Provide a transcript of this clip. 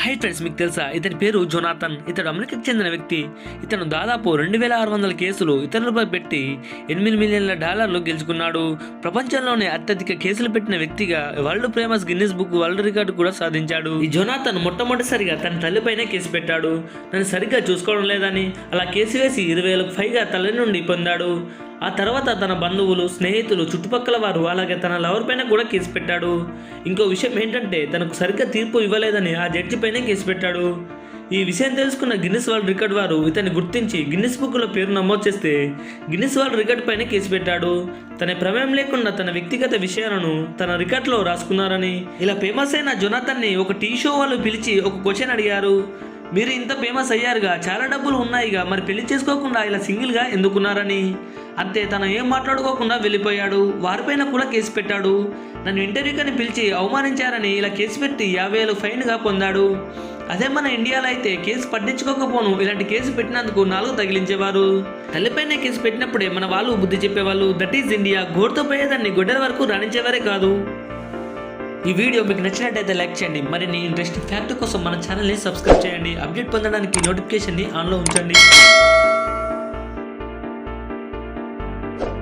Hi friends మీకు తెలుసా? ఇతని పేరు జొనాథన్. ఇతడు అమెరికాకు చెందిన వ్యక్తి. ఇతను దాదాపు రెండు వేల ఆరు వందల కేసులు ఇతరులపై పెట్టి ఎనిమిది మిలియన్ల డాలర్లు గెలుచుకున్నాడు. ప్రపంచంలోనే అత్యధిక కేసులు పెట్టిన వ్యక్తిగా world famous Guinness book world record కూడా సాధించాడు. ఈ జొనాథన్ మొట్టమొదటిసారిగా తన తల్లిపైనే కేసు పెట్టాడు. నన్ను సరిగ్గా చూసుకోవడం లేదని అలా కేసు వేసి ఇరవై వేలకు పైగా తల్లి నుండి పొందాడు. ఆ తర్వాత తన బంధువులు స్నేహితులు చుట్టుపక్కల వారు అలాగే తన లవర్ పైన కూడా కేసు పెట్టాడు. ఇంకో విషయం ఏంటంటే తనకు సరిగ్గా తీర్పు ఇవ్వలేదని ఆ జడ్జి పైన కేసు పెట్టాడు. ఈ విషయం తెలుసుకున్న గిన్నిస్ వరల్డ్ రికార్డ్ వారు ఇతన్ని గుర్తించి గిన్నిస్ బుక్లో పేరు నమోదు చేస్తే గిన్నిస్ వరల్డ్ రికార్డ్ పైన కేసు పెట్టాడు. తన ప్రమేయం లేకుండా తన వ్యక్తిగత విషయాలను తన రికార్డులో రాసుకున్నారని. ఇలా ఫేమస్ అయిన జొనాథన్ని ఒక టీ షో వాళ్ళు పిలిచి ఒక క్వశ్చన్ అడిగారు. మీరు ఇంత ఫేమస్ అయ్యారుగా చాలా డబ్బులు ఉన్నాయిగా మరి పెళ్ళి చేసుకోకుండా ఇలా సింగిల్గా ఎందుకున్నారని? అంతే తను ఏం మాట్లాడుకోకుండా వెళ్ళిపోయాడు. వారిపైన కూడా కేసు పెట్టాడు. నన్ను ఇంటర్వ్యూకని పిలిచి అవమానించారని ఇలా కేసు పెట్టి యాభై వేలు ఫైన్గా పొందాడు. అదే మన ఇండియాలో అయితే కేసు పట్టించుకోకపోను. ఇలాంటి కేసు పెట్టినందుకు నాలుగు తగిలించేవారు. తల్లిపైన కేసు పెట్టినప్పుడే మన వాళ్ళు బుద్ధి చెప్పేవాళ్ళు. That is India. గోడుతో పోయేదాన్ని గొడ్డల వరకు రాణించేవారే కాదు. ఈ వీడియో మీకు నచ్చినట్టయితే లైక్ చేయండి. మరిన్ని ఇంట్రెస్టింగ్ ఫ్యాక్ట్ కోసం మన ఛానల్ని సబ్స్క్రైబ్ చేయండి. అప్డేట్ పొందడానికి నోటిఫికేషన్ని ఆన్లో ఉంచండి.